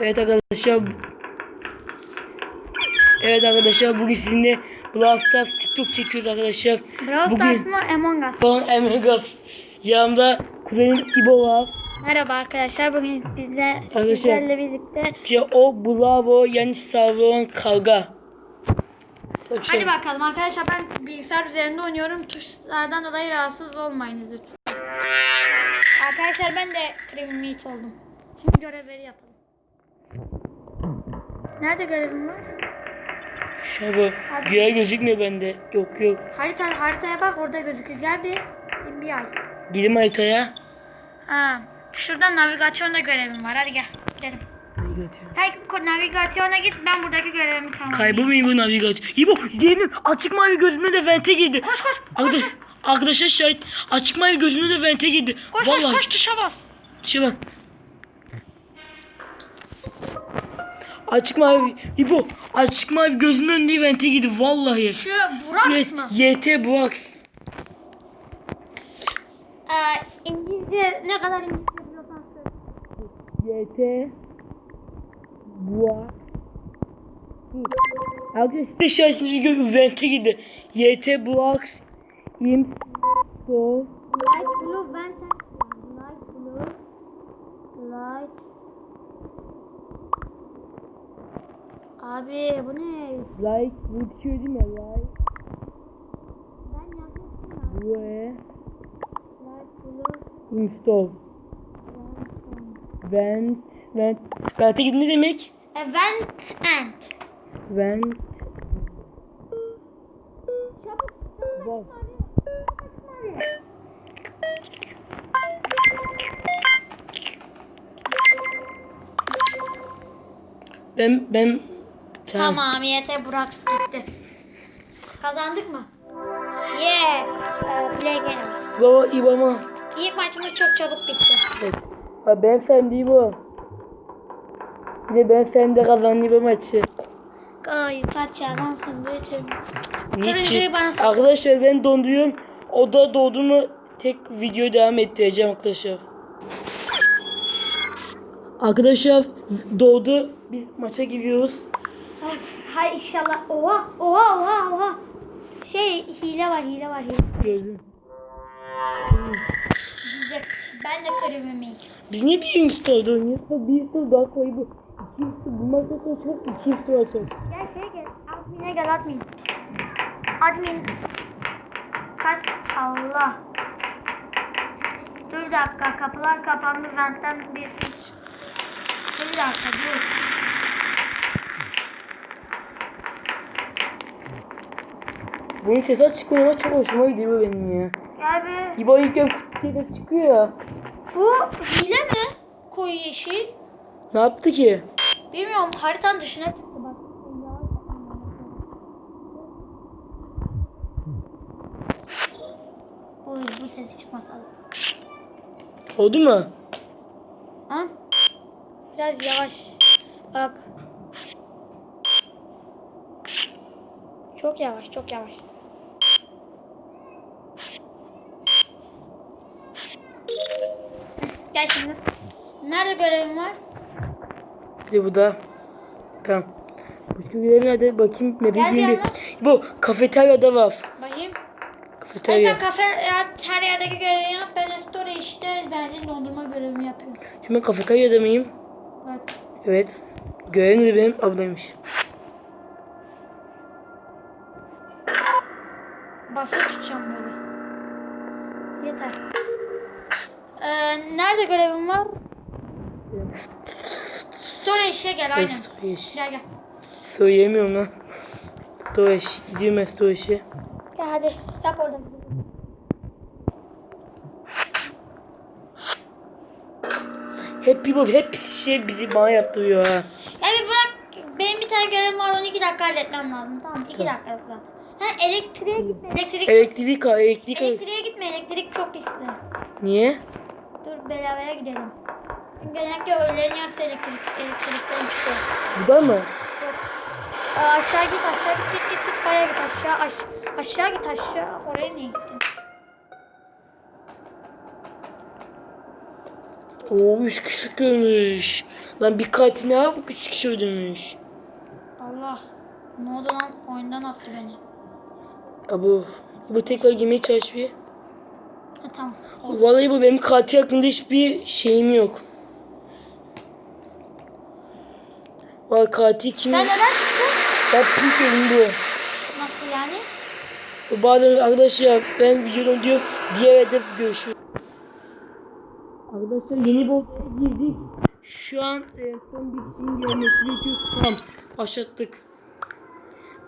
Evet arkadaşlar. Evet arkadaşlar bugün sizinle Brawl Stars TikTok çekiyoruz arkadaşlar. Brawl Bugün- Stars mı Among Us? Son Amigas. Yanımda kuzenim İbo var. Merhaba arkadaşlar bugün bizle Arkadaşlar. sizlerle birlikte İşte o Bravo yani Savron kavga. Hadi bakalım arkadaşlar ben bilgisayar üzerinde oynuyorum. Tuşlardan dolayı rahatsız olmayınız lütfen. Arkadaşlar ben de Cream Meat oldum. Şimdi görevleri yapalım. Nerede görevim var? Şuna bak. Güya gözükmüyor bende. Yok yok. Harita haritaya bak orada gözüküyor. Gel bir. Bir ay. Gidim haritaya. Ha. Şuradan navigasyonda görevim var. Hadi gel. Gidelim. Ko- navigasyona git ben buradaki görevimi tamamlayayım. Kaybolmayın bu navigasyon. İbo yemin açık mavi gözüme de vente girdi. Koş koş. Arkadaş, arkadaşlar şahit açık mavi gözüme de vente girdi. Koş Vallahi. koş koş tuşa bas. Şey bak. Açık mavi. İbo açık mavi gözümün önünde vente girdi vallahi. Şu Burak mı? YT Buaks. Ee, İngilizce ne kadar İngilizce biliyorsan söyle. YT Buaks. Arkadaşlar şahsınızı gö vente girdi. YT Buaks. İm So Light blue vent Light blue Light Abi bu ne? like bu tişört değil mi? Like Ben yazmıştım ya. bu e Light blue install. Vent vent. Vente girdi ne demek? Event end. Vent Bak. Ben ben tamam. Tamam Burak bitti. Kazandık mı? Yeah. Play game. Baba İbama. İlk maçımız çok çabuk bitti. Evet. Ha ben sen değil bu. Bir de ben sen de kazandım bu maçı. Ay ya lansın bütün. Niçin? Arkadaşlar ben donduruyorum. O da doğdu mu tek videoyu devam ettireceğim arkadaşlar. Arkadaşlar doğdu. Biz maça giriyoruz. Ay, Hay inşallah. Oha oha oha oha. Şey hile var hile var hile. Ben de kremimi. Biz niye bir install'da oynuyoruz? Bir install daha bu. İki install bu maçta sonra çok iki install açalım. Gel şey gel. Admin'e gel admin. Admin. Kaç Allah. Dur dakika kapılar kapandı benden bir. Dur dakika dur. Sesi çıkıyor ama çok hoşuma gidiyor benim ya. Bir. İbo ilkken kutuya çıkıyor ya. Bu hile mi? Koyu yeşil. Ne yaptı ki? Bilmiyorum haritanın dışına çıktı bak. Uy bu sesi çıkmasa. Oldu mu? Ha? Biraz yavaş. Bak. Çok yavaş, çok yavaş. Gel şimdi. Nerede görevim var? De bu da. Tamam. Başka bir nerede? Bakayım. Ne Gel bir. Bu kafeteryada var. Bakayım. Sen Kafeterya. kafe ya, her yerdeki görevi yap. Ben de story işte benzin dondurma görevimi yapıyorum. Şimdi ben kafeteryada mıyım? Evet. Evet. Görevim de benim ablaymış. Basılı tutacağım böyle. Yeter. Ee, nerede görevim var? Story işe gel aynen. Storeş. Gel gel. Söyleyemiyorum lan. Storeş. Gidiyorum ben Storeş'e. Gel hadi yap orada. Hep bir bu hep şey bizi bana yaptırıyor ha. Ya bir bırak. Benim bir tane görevim var 12 dakika halletmem lazım. Tamam 2 Tamam. dakika zaten. Ha elektriğe gitme. Elektrik. Elektrik elektrik. Elektriğe gitme. Elektrik çok riskli. Niye? Beraber gidelim. Genellikle öğlerin yarısı elektrik, elektrikten çıkıyor. Bu da mı? Yok. Aşağı git aşağı git git git git baya git aşağı aş aşağı git aşağı oraya niye gittin? Oo üç kişi görmüş. Lan bir katil ne yapıp üç kişi öldürmüş. Allah. Ne oldu lan? Oyundan attı beni. Abu. Bu tekrar girmeye çalış bir. Ha, tamam. Oldu. Vallahi bu benim katil hakkında hiçbir şeyim yok. Vay katil kim? Sen neden çıktın? Ben pink elim bu. Nasıl yani? Bazen arkadaşlar ben videoda diyor diğer evde görüşürüz. Arkadaşlar yeni bir girdik. Şu an e, son bir kişinin gelmesi gerekiyor. Tamam başlattık.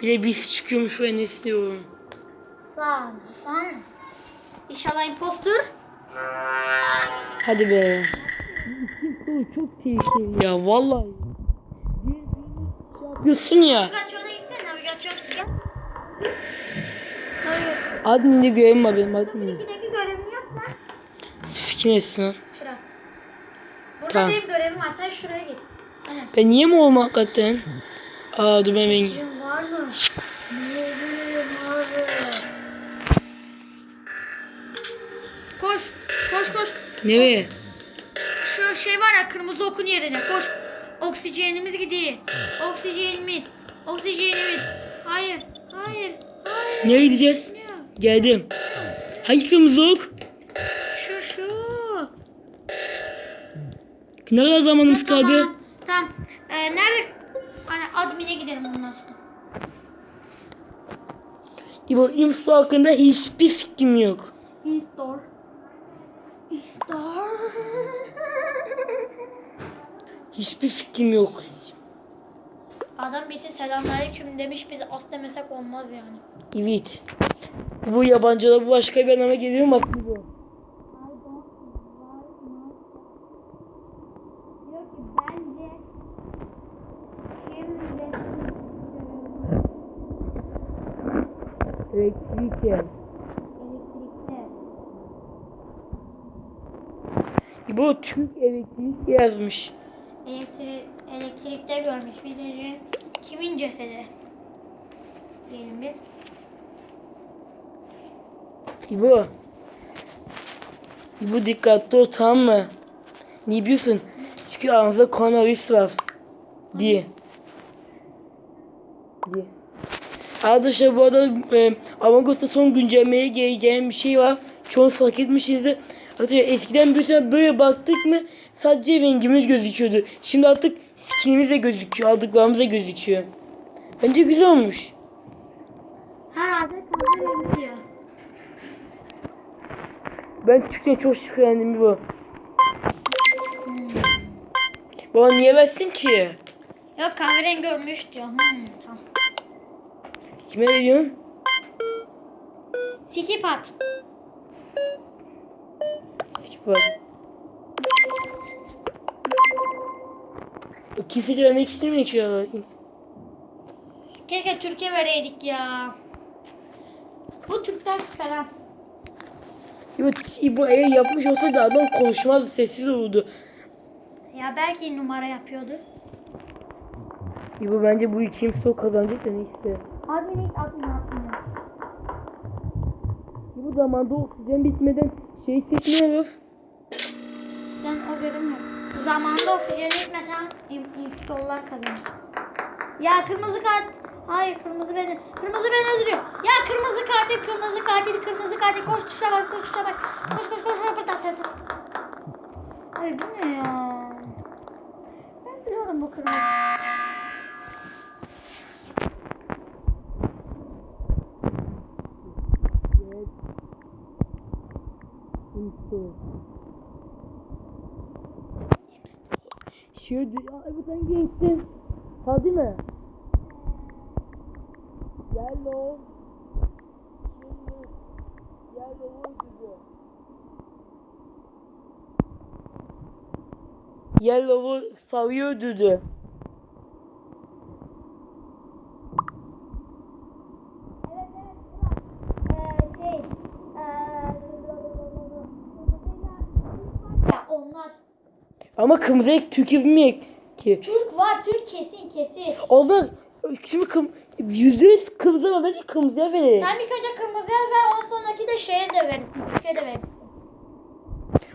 Bir de biz çıkıyormuş ve ne istiyorum. Sağ Hasan. İnşallah impostur. Hadi be. Soru çok tehlikeli ya vallahi. Yapıyorsun ya. Admin'de görevim var benim admin. İkideki görevini yap lan. Fikrin etsin. Şuraya. Burada Tamam. benim görevim var. Sen şuraya git. Aynen. Ben niye mi olmak hakikaten? Aa dur ben ben var mı? Görevim var mı? Nereye? Şu şey var ya kırmızı okun yerine. Koş. Oksijenimiz gidiyor. Oksijenimiz. Oksijenimiz. Hayır. Hayır. Hayır. Nereye gideceğiz? Gitmiyor. Geldim. Hangi kırmızı ok? Şu şu. Ne kadar zamanımız kaldı? Tamam. Tamam. Ee, nerede? Hani admin'e gidelim ondan sonra. İbo info hakkında hiçbir fikrim yok. Install. Hiçbir fikrim yok. Adam birisi selamünaleyküm demiş biz as demesek olmaz yani. Evet. Bu yabancılar bu başka bir anlama geliyor mu? Bak bu. Elektrik yer. elektrikte İbo Türk elektrik yazmış. elektri elektrikte görmüş birinci kimin cesedi? Diyelim bir. İbo. İbo dikkatli ol tamam mı? Ne biliyorsun? Çünkü aramızda koronavirüs var. Diye. Diye. Arkadaşlar bu arada e, Among Us'ta son güncellemeye geleceğim bir şey var. Çoğunuz fark etmişsinizdir. Arkadaşlar eskiden sene böyle baktık mı sadece rengimiz gözüküyordu. Şimdi artık skinimiz de gözüküyor. Aldıklarımız da gözüküyor. Bence güzel olmuş. Herhalde. Ben Türkçe çok şüphelendim bu. Hmm. Baba niye versin ki? Yok kahverengi görmüş diyor. Hmm, tamam. Kime veriyorsun? Sikip at. Var. Kimse de vermek istemiyor ki ya. Keşke Türkiye vereydik ya. Bu Türkler falan. İbo, İbo eğer yapmış olsaydı adam konuşmazdı, sessiz olurdu. Ya belki numara yapıyordu. İbo bence bu kimse o kazanacak da neyse. Admin ilk admin admin. İbo zamanda oksijen bitmeden şey hissetmiyoruz. O görünmüyor. Zamanında oksijen etmesen ilk, dolar kazanır. Ya kırmızı kart. Hayır kırmızı beni. Kırmızı beni öldürüyor. Ya kırmızı katil, kırmızı katil, kırmızı katil. Koş tuşa bak, koş tuşa bak. Koş koş koş buradan sen. Ay bu ne ya? Ben biliyorum bu kırmızı. Info. Şöyle, ay bu sen geçtin. Hadi mi? Yellow. Şimdi yellow'u güzel. Yellow'u savuyor düdü. Evet evet. Ee, şey. Ee, ya onlar. Ama kırmızı Türkiye bilmeyek ki. Türk var, Türk kesin kesin. Onlar şimdi kım, yüzde yüz kırmızı ama bence kırmızıya verelim. Sen bir önce kırmızıya ver, ondan sonraki de şeye de ver. Türkiye de ver.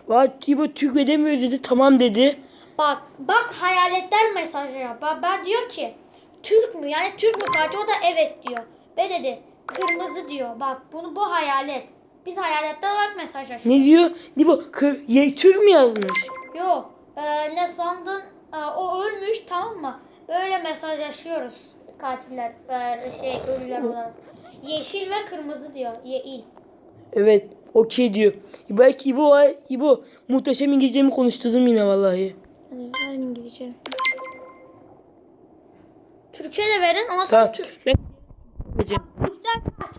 Vay İbo Türk edemiyor dedi. Tamam dedi. Bak bak hayaletler mesajı yap. Ben, ben diyor ki Türk mü? Yani Türk mü parça? O da evet diyor. Ve dedi kırmızı diyor. Bak bunu bu hayalet. Biz hayaletler olarak mesajlaşıyoruz. Ne diyor? İbo kı, ye, Türk mü yazmış? Yok. Ee, ne sandın? Ee, o ölmüş tamam mı? Böyle mesajlaşıyoruz katiller, ee, şey ölüler olarak. Yeşil ve kırmızı diyor. Ye Evet. Okey diyor. Belki İbo var. İbo muhteşem İngilizcemi konuşturdum yine vallahi. Hadi verin İngilizce. Türkçe de verin ama sen Tamam. Türk. Ben... Türkler kaç?